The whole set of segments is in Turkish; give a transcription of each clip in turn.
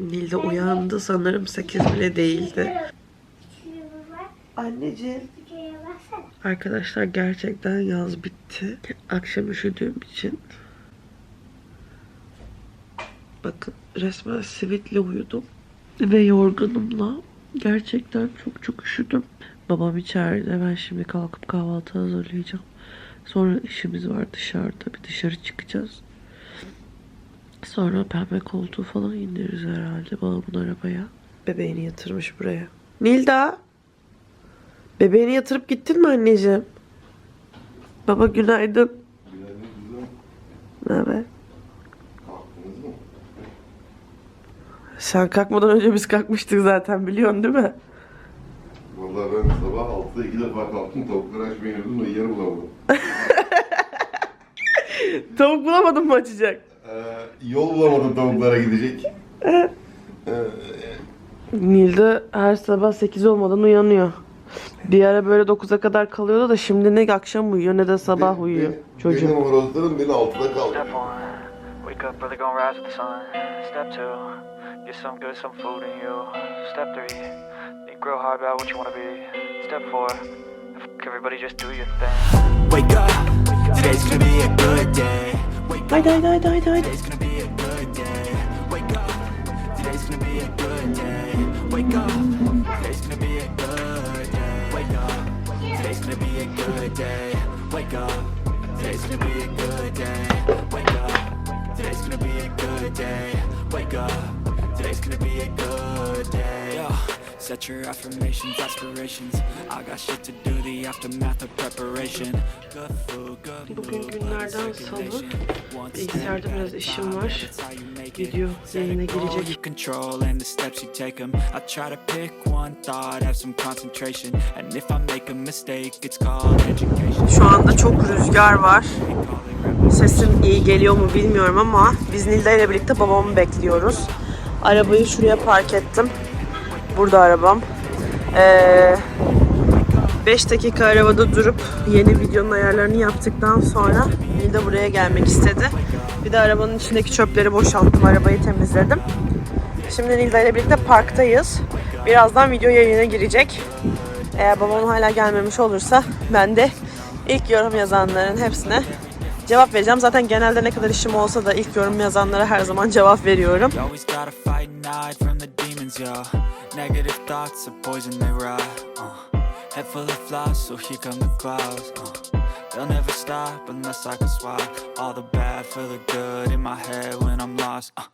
Nilde uyandı sanırım 8 bile değildi. Anneciğim. Arkadaşlar gerçekten yaz bitti. Akşam üşüdüğüm için. Bakın resmen sivitle uyudum. Ve yorgunumla. Gerçekten çok çok üşüdüm. Babam içeride. Ben şimdi kalkıp kahvaltı hazırlayacağım. Sonra işimiz var dışarıda. Bir dışarı çıkacağız. Sonra pembe koltuğu falan indiririz herhalde babamın arabaya. Bebeğini yatırmış buraya. Nilda. Bebeğini yatırıp gittin mi anneciğim? Baba günaydın. Günaydın kızım. Ne haber? Kalktınız mı? Sen kalkmadan önce biz kalkmıştık zaten biliyorsun değil mi? Vallahi ben sabah 6'da iki defa kalktım. Tavukları açmayı unuttum da yer bulamadım. Tavuk bulamadın mı açacak? Yol bulamadım tavuklara gidecek. Ee, Nilde her sabah 8 olmadan uyanıyor. Bir ara böyle 9'a kadar kalıyordu da şimdi ne akşam uyuyor ne de sabah be- uyuyor be- çocuk. Benim horozlarım beni 6'da kaldı. Step one, wake up early, gonna rise with the sun. Step two, get some good, some food in you. Step three, think real hard about what you wanna be. Step four, f- everybody just do your thing. Wake up, today's gonna be a good day. Haydi haydi haydi haydi. today's gonna be a good day. Wake up, today's gonna be a good day. Wake up, today's gonna be a good day. Wake up, today's gonna be a good day. Wake up, today's gonna be a good day. Wake up, today's gonna be a good day. Wake up, today's gonna be a good set your affirmations, aspirations. I got shit to do, the aftermath of preparation. Bugün günlerden salı. Bilgisayarda biraz işim var. Video yayına girecek. control and the steps you take 'em. I try to pick one thought, have some concentration. And if I make a mistake, it's called education. Şu anda çok rüzgar var. Sesim iyi geliyor mu bilmiyorum ama biz Nilda ile birlikte babamı bekliyoruz. Arabayı şuraya park ettim. Burada arabam. Ee, 5 dakika arabada durup yeni videonun ayarlarını yaptıktan sonra Nilda buraya gelmek istedi. Bir de arabanın içindeki çöpleri boşalttım, arabayı temizledim. Şimdi Nilda ile birlikte parktayız. Birazdan video yayına girecek. Eğer babam hala gelmemiş olursa ben de ilk yorum yazanların hepsine cevap vereceğim. Zaten genelde ne kadar işim olsa da ilk yorum yazanlara her zaman cevap veriyorum. Negative thoughts are poison, they rot. Uh. Head full of flies, so here come the clouds. Uh. They'll never stop unless I can swap all the bad for the good in my head when I'm lost. Uh.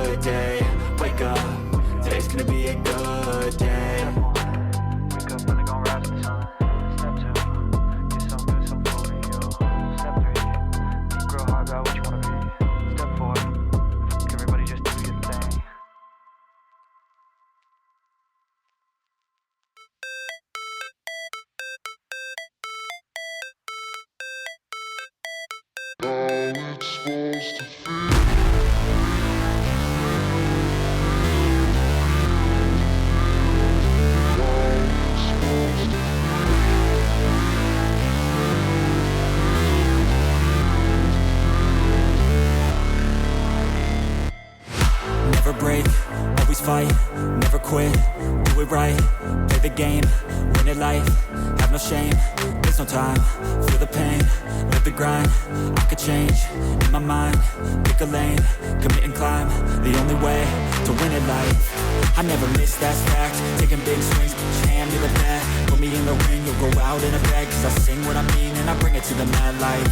the only way to win it life. I never miss, that's fact, taking big swings, put hand to the bat, put me in the ring, you'll go out in a bag, cause I sing what I mean and I bring it to the mad light.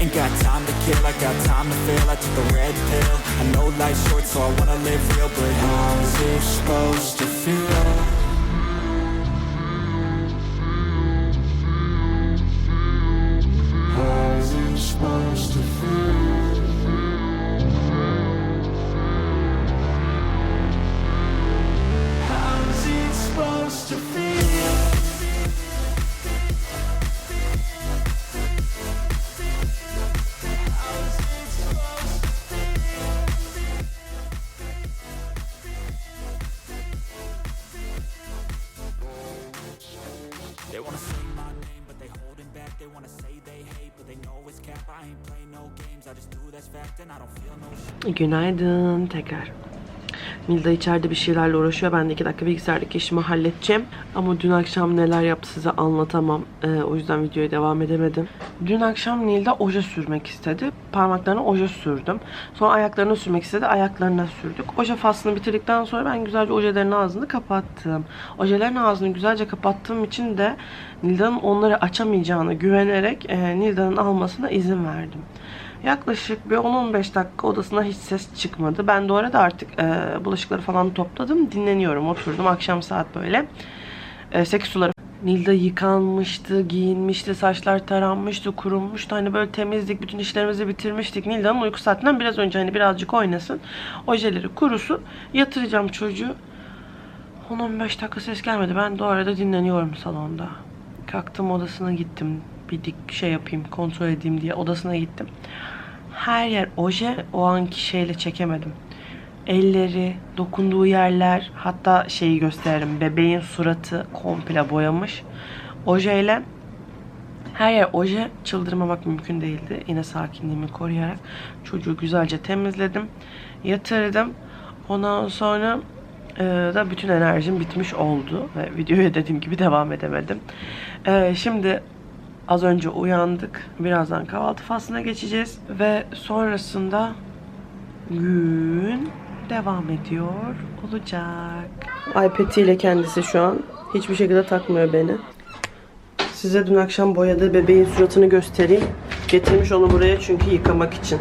Ain't got time to kill, I got time to feel, I took the red pill, I know life's short so I wanna live real, but how's it supposed to feel? Günaydın tekrar. Nilda içeride bir şeylerle uğraşıyor. Ben de iki dakika bilgisayardaki işimi halledeceğim. Ama dün akşam neler yaptı size anlatamam. Ee, o yüzden videoya devam edemedim. Dün akşam Nilda oje sürmek istedi. Parmaklarına oje sürdüm. Sonra ayaklarına sürmek istedi. Ayaklarına sürdük. Oje faslını bitirdikten sonra ben güzelce ojelerin ağzını kapattım. Ojelerin ağzını güzelce kapattığım için de Nilda'nın onları açamayacağını güvenerek e, Nilda'nın almasına izin verdim. Yaklaşık bir 10-15 dakika odasına hiç ses çıkmadı. Ben de arada artık e, bulaşıkları falan topladım. Dinleniyorum. Oturdum akşam saat böyle. E, 8 suları. Nilda yıkanmıştı, giyinmişti, saçlar taranmıştı, kurumuştu. Hani böyle temizlik, bütün işlerimizi bitirmiştik. Nilda'nın uyku saatinden biraz önce hani birazcık oynasın. Ojeleri kurusu. Yatıracağım çocuğu. 10-15 dakika ses gelmedi. Ben de arada dinleniyorum salonda. Kalktım odasına gittim. Bir dik şey yapayım, kontrol edeyim diye odasına gittim. Her yer oje. O anki şeyle çekemedim. Elleri, dokunduğu yerler, hatta şeyi gösteririm. Bebeğin suratı komple boyamış. Ojeyle her yer oje. Çıldırmamak mümkün değildi. Yine sakinliğimi koruyarak çocuğu güzelce temizledim. Yatırdım. Ondan sonra e, da bütün enerjim bitmiş oldu. Ve videoya dediğim gibi devam edemedim. E, şimdi az önce uyandık. Birazdan kahvaltı faslına geçeceğiz. Ve sonrasında gün devam ediyor olacak. iPad ile kendisi şu an. Hiçbir şekilde takmıyor beni. Size dün akşam boyadığı bebeğin suratını göstereyim. Getirmiş onu buraya çünkü yıkamak için.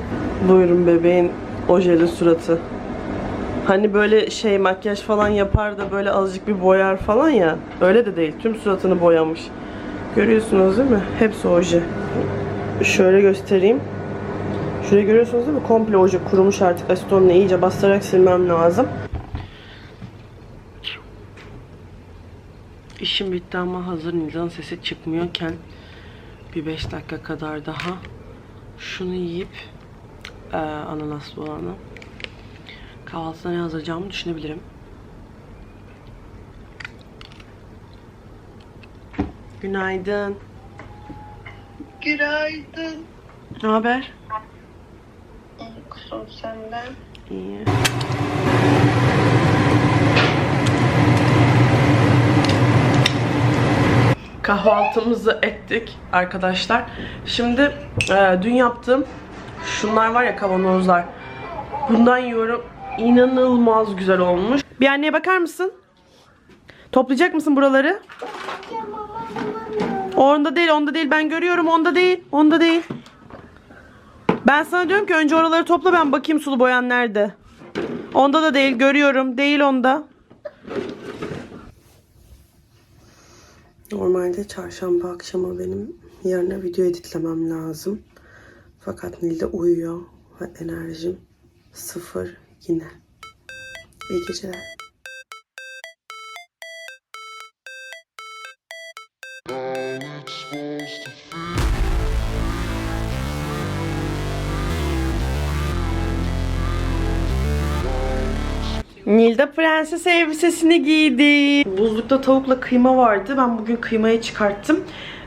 Buyurun bebeğin ojeli suratı. Hani böyle şey makyaj falan yapar da böyle azıcık bir boyar falan ya. Öyle de değil. Tüm suratını boyamış. Görüyorsunuz değil mi? Hepsi oje. Şöyle göstereyim. Şurayı görüyorsunuz değil mi? Komple oje kurumuş artık. Asitonla iyice bastırarak silmem lazım. İşim bitti ama hazır Nildan'ın sesi çıkmıyorken bir 5 dakika kadar daha şunu yiyip eee ananaslı olanı kahvaltıda ne hazırlayacağımı düşünebilirim. Günaydın. Günaydın. Ne haber? Kusum senden. İyi. Kahvaltımızı ettik arkadaşlar. Şimdi e, dün yaptığım şunlar var ya kavanozlar. Bundan yiyorum. İnanılmaz güzel olmuş. Bir anneye bakar mısın? Toplayacak mısın buraları? Onda değil, onda değil. Ben görüyorum, onda değil. Onda değil. Ben sana diyorum ki önce oraları topla ben bakayım sulu boyan nerede. Onda da değil görüyorum. Değil onda. Normalde çarşamba akşamı benim yarına video editlemem lazım. Fakat Nilde uyuyor ve enerjim sıfır yine. İyi geceler. Nilda prenses elbisesini giydi. Buzlukta tavukla kıyma vardı. Ben bugün kıymayı çıkarttım.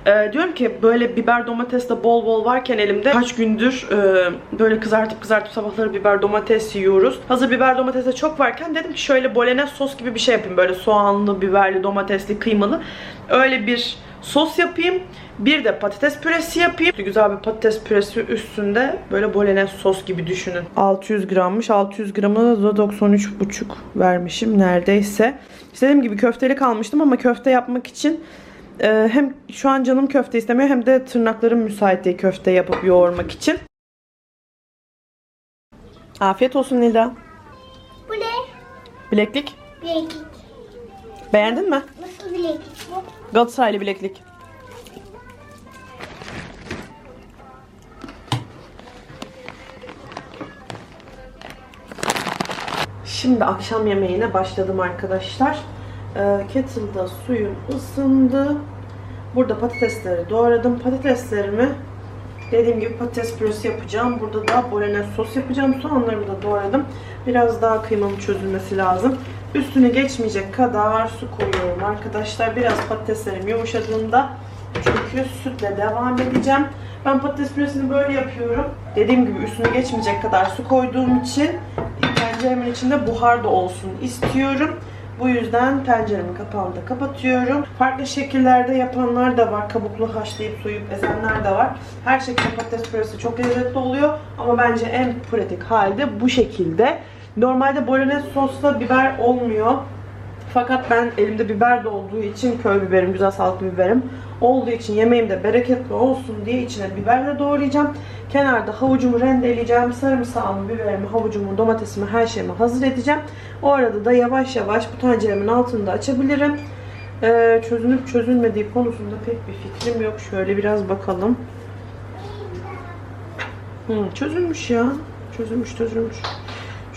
Ee, diyorum ki böyle biber domates de bol bol varken elimde kaç gündür e, böyle kızartıp kızartıp sabahları biber domates yiyoruz. Hazır biber domates de çok varken dedim ki şöyle bolognese sos gibi bir şey yapayım. Böyle soğanlı, biberli, domatesli, kıymalı. Öyle bir sos yapayım. Bir de patates püresi yapayım. Güzel bir patates püresi üstünde böyle bolognese sos gibi düşünün. 600 grammış. 600 gramına da 93,5 vermişim neredeyse. İşte dediğim gibi köfteli kalmıştım ama köfte yapmak için e, hem şu an canım köfte istemiyor hem de tırnaklarım müsait değil köfte yapıp yoğurmak için. Afiyet olsun Nilda. Bu ne? Bileklik. Bileklik. Beğendin mi? Bileklik bu? Galatasaraylı bileklik. Şimdi akşam yemeğine başladım arkadaşlar. Ee, kettle'da suyum ısındı. Burada patatesleri doğradım. Patateslerimi dediğim gibi patates püresi yapacağım. Burada da bolognese sos yapacağım. Soğanları da doğradım. Biraz daha kıymamın çözülmesi lazım. Üstüne geçmeyecek kadar su koyuyorum arkadaşlar. Biraz patateslerim yumuşadığında çünkü sütle devam edeceğim. Ben patates püresini böyle yapıyorum. Dediğim gibi üstüne geçmeyecek kadar su koyduğum için tenceremin içinde buhar da olsun istiyorum. Bu yüzden tenceremin kapağını da kapatıyorum. Farklı şekillerde yapanlar da var. Kabuklu haşlayıp soyup ezenler de var. Her şekilde patates püresi çok lezzetli oluyor. Ama bence en pratik halde bu şekilde. Normalde bolognese sosla biber olmuyor. Fakat ben elimde biber de olduğu için köy biberim, güzel sağlıklı biberim olduğu için yemeğimde bereketli olsun diye içine biberle doğrayacağım. Kenarda havucumu rendeleyeceğim. Sarımsağımı, biberimi, havucumu, domatesimi, her şeyimi hazır edeceğim. O arada da yavaş yavaş bu tenceremin altını da açabilirim. Ee, çözünüp çözülmediği konusunda pek bir fikrim yok. Şöyle biraz bakalım. Hı, çözülmüş ya. Çözülmüş, çözülmüş.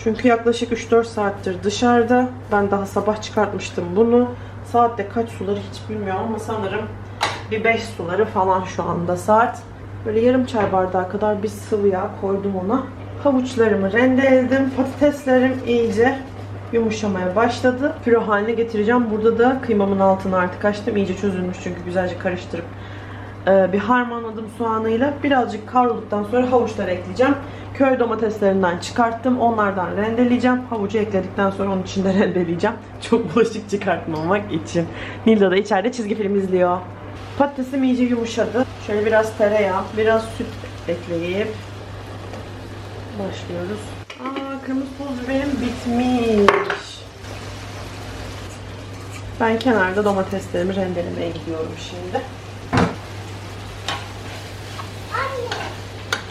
Çünkü yaklaşık 3-4 saattir dışarıda. Ben daha sabah çıkartmıştım bunu. Saatte kaç suları hiç bilmiyorum ama sanırım bir 5 suları falan şu anda saat. Böyle yarım çay bardağı kadar bir sıvı yağ koydum ona. Havuçlarımı rendeledim. Patateslerim iyice yumuşamaya başladı. Püre haline getireceğim. Burada da kıymamın altını artık açtım. İyice çözülmüş çünkü güzelce karıştırıp bir harmanladım soğanıyla. Birazcık kavrulduktan sonra havuçları ekleyeceğim. Köy domateslerinden çıkarttım. Onlardan rendeleyeceğim. Havucu ekledikten sonra onun içinde rendeleyeceğim. Çok bulaşık çıkartmamak için. Nilda da içeride çizgi film izliyor. Patatesim iyice yumuşadı. Şöyle biraz tereyağı, biraz süt ekleyip başlıyoruz. Aa, kırmızı pul biberim bitmiş. Ben kenarda domateslerimi rendelemeye gidiyorum şimdi.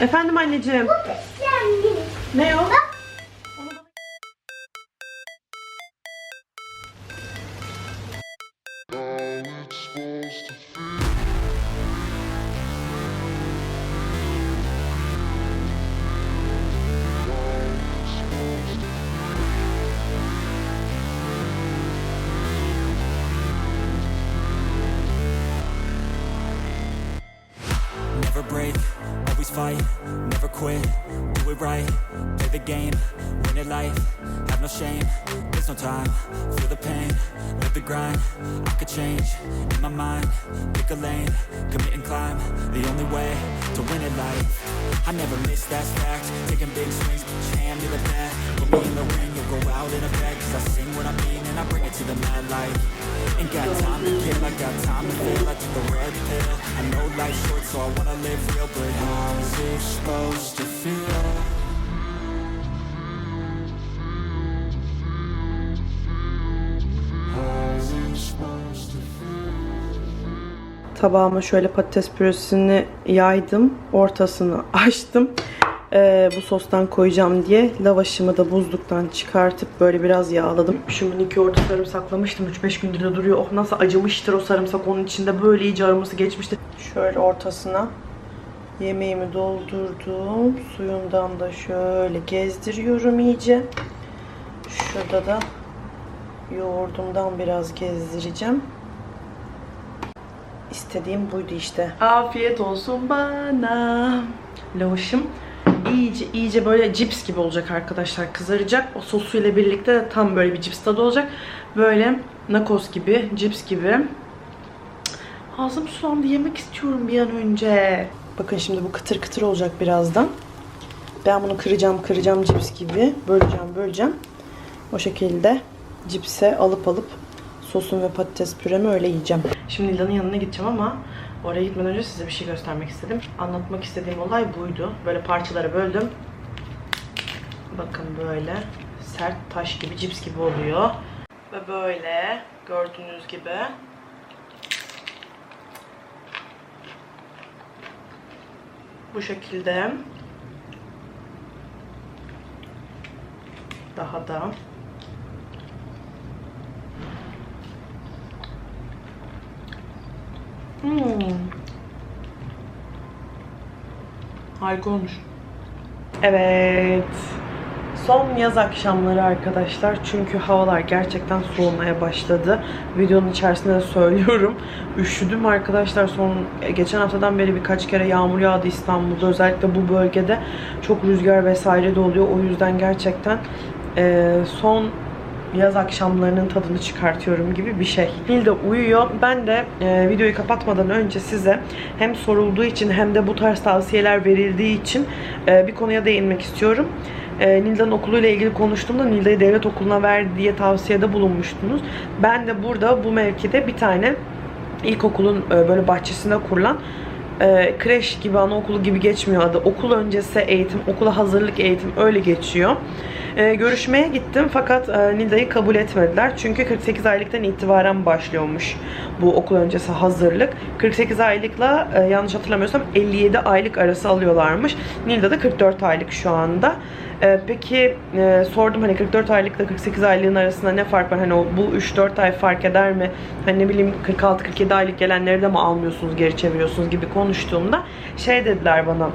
Efendim anneciğim. sen bir. Ne o? Never have there's no time, for the pain, live the grind, I could change, in my mind, pick a lane, commit and climb, the only way to win it life, I never miss that's fact, taking big swings, hand to the bat, put me in the ring, you'll go out in a bag, cause I sing what I mean and I bring it to the mad light, ain't got time to kill, I got time to feel, I took the red pill, I know life's short so I wanna live real, but how's it supposed to feel? Tabağıma şöyle patates püresini yaydım. Ortasını açtım. Ee, bu sostan koyacağım diye. Lavaşımı da buzluktan çıkartıp böyle biraz yağladım. Şu minik yoğurdu sarımsaklamıştım. 3-5 gündür de duruyor. Oh nasıl acımıştır o sarımsak onun içinde. Böyle iyice aroması geçmişti. Şöyle ortasına yemeğimi doldurdum. Suyundan da şöyle gezdiriyorum iyice. Şurada da yoğurdumdan biraz gezdireceğim. İstediğim buydu işte. Afiyet olsun bana. Lavaşım iyice iyice böyle cips gibi olacak arkadaşlar. Kızaracak. O sosuyla birlikte de tam böyle bir cips tadı olacak. Böyle nakos gibi, cips gibi. Ağzım sulandı. Yemek istiyorum bir an önce. Bakın şimdi bu kıtır kıtır olacak birazdan. Ben bunu kıracağım, kıracağım cips gibi. Böleceğim, böleceğim. O şekilde cipse alıp alıp sosum ve patates püremi öyle yiyeceğim. Şimdi Nila'nın yanına gideceğim ama oraya gitmeden önce size bir şey göstermek istedim. Anlatmak istediğim olay buydu. Böyle parçalara böldüm. Bakın böyle sert taş gibi, cips gibi oluyor. Ve böyle gördüğünüz gibi bu şekilde daha da Hmm. Harika olmuş. Evet. Son yaz akşamları arkadaşlar. Çünkü havalar gerçekten soğumaya başladı. Videonun içerisinde de söylüyorum. Üşüdüm arkadaşlar. Son geçen haftadan beri birkaç kere yağmur yağdı İstanbul'da. Özellikle bu bölgede çok rüzgar vesaire de oluyor. O yüzden gerçekten e, son yaz akşamlarının tadını çıkartıyorum gibi bir şey. Nil de uyuyor. Ben de e, videoyu kapatmadan önce size hem sorulduğu için hem de bu tarz tavsiyeler verildiği için e, bir konuya değinmek istiyorum. E, Nilda'nın okuluyla ilgili konuştuğumda Nilda'yı devlet okuluna ver diye tavsiyede bulunmuştunuz. Ben de burada bu mevkide bir tane ilkokulun e, böyle bahçesinde kurulan e, kreş gibi, anaokulu gibi geçmiyor adı. Okul öncesi eğitim, okula hazırlık eğitim öyle geçiyor. E, görüşmeye gittim fakat e, Nilda'yı kabul etmediler. Çünkü 48 aylıktan itibaren başlıyormuş bu okul öncesi hazırlık. 48 aylıkla e, yanlış hatırlamıyorsam 57 aylık arası alıyorlarmış. Nilda da 44 aylık şu anda. E, peki e, sordum hani 44 aylıkla 48 aylığın arasında ne fark var? Hani o bu 3-4 ay fark eder mi? Hani ne bileyim 46-47 aylık gelenleri de mi almıyorsunuz, geri çeviriyorsunuz gibi konuştuğumda şey dediler bana.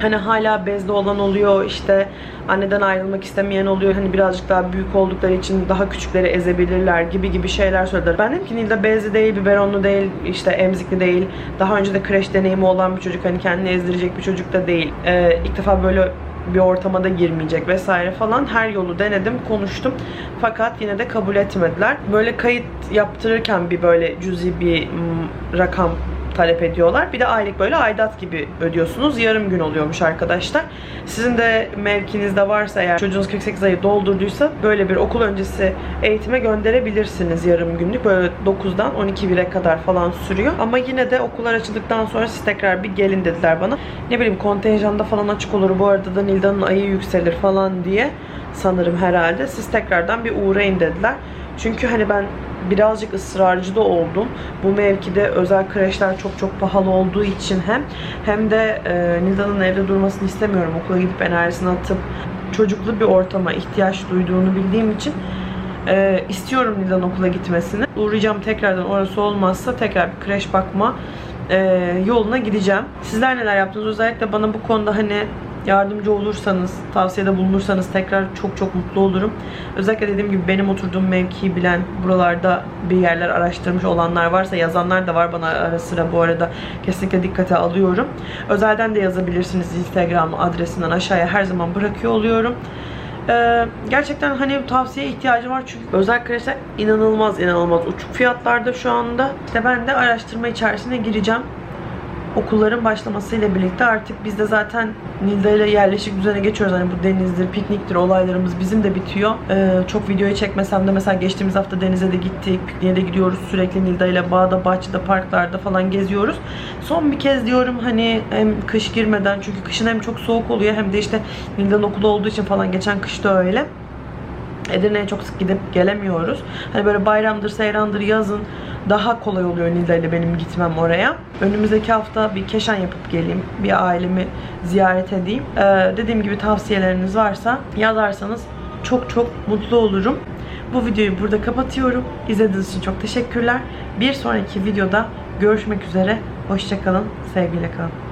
Hani hala bezde olan oluyor, işte anneden ayrılmak istemeyen oluyor. Hani birazcık daha büyük oldukları için daha küçükleri ezebilirler gibi gibi şeyler söylediler. Ben dedim ki Nilda bezli değil, biberonlu değil, işte emzikli değil. Daha önce de kreş deneyimi olan bir çocuk. Hani kendini ezdirecek bir çocuk da değil. Ee, ilk defa böyle bir ortama da girmeyecek vesaire falan. Her yolu denedim, konuştum. Fakat yine de kabul etmediler. Böyle kayıt yaptırırken bir böyle cüzi bir mm, rakam talep ediyorlar. Bir de aylık böyle aidat gibi ödüyorsunuz. Yarım gün oluyormuş arkadaşlar. Sizin de mevkinizde varsa eğer çocuğunuz 48 ayı doldurduysa böyle bir okul öncesi eğitime gönderebilirsiniz yarım günlük. Böyle 9'dan 12.1'e kadar falan sürüyor. Ama yine de okullar açıldıktan sonra siz tekrar bir gelin dediler bana. Ne bileyim kontenjanda falan açık olur. Bu arada da Nilda'nın ayı yükselir falan diye sanırım herhalde. Siz tekrardan bir uğrayın dediler. Çünkü hani ben birazcık ısrarcı da oldum. Bu mevkide özel kreşler çok çok pahalı olduğu için hem hem de e, Nilda'nın evde durmasını istemiyorum. Okula gidip enerjisini atıp çocuklu bir ortama ihtiyaç duyduğunu bildiğim için e, istiyorum Nilda'nın okula gitmesini. Uğrayacağım tekrardan orası olmazsa tekrar bir kreş bakma e, yoluna gideceğim. Sizler neler yaptınız? Özellikle bana bu konuda hani yardımcı olursanız, tavsiyede bulunursanız tekrar çok çok mutlu olurum. Özellikle dediğim gibi benim oturduğum mevkiyi bilen, buralarda bir yerler araştırmış olanlar varsa yazanlar da var bana ara sıra bu arada kesinlikle dikkate alıyorum. Özelden de yazabilirsiniz Instagram adresinden aşağıya her zaman bırakıyor oluyorum. Ee, gerçekten hani tavsiye ihtiyacım var çünkü özel kreşler inanılmaz inanılmaz uçuk fiyatlarda şu anda. İşte ben de araştırma içerisine gireceğim okulların başlamasıyla birlikte artık biz de zaten Nilda ile yerleşik düzene geçiyoruz. Hani bu denizdir, pikniktir olaylarımız bizim de bitiyor. Ee, çok videoyu çekmesem de mesela geçtiğimiz hafta denize de gittik. Pikniğe de gidiyoruz. Sürekli Nilda ile bağda, bahçede, parklarda falan geziyoruz. Son bir kez diyorum hani hem kış girmeden çünkü kışın hem çok soğuk oluyor hem de işte Nilda'nın okulu olduğu için falan geçen kış da öyle. Edirne'ye çok sık gidip gelemiyoruz. Hani böyle bayramdır, seyrandır, yazın daha kolay oluyor Nilda ile benim gitmem oraya. Önümüzdeki hafta bir keşan yapıp geleyim. Bir ailemi ziyaret edeyim. Ee, dediğim gibi tavsiyeleriniz varsa yazarsanız çok çok mutlu olurum. Bu videoyu burada kapatıyorum. İzlediğiniz için çok teşekkürler. Bir sonraki videoda görüşmek üzere. Hoşçakalın. Sevgiyle kalın.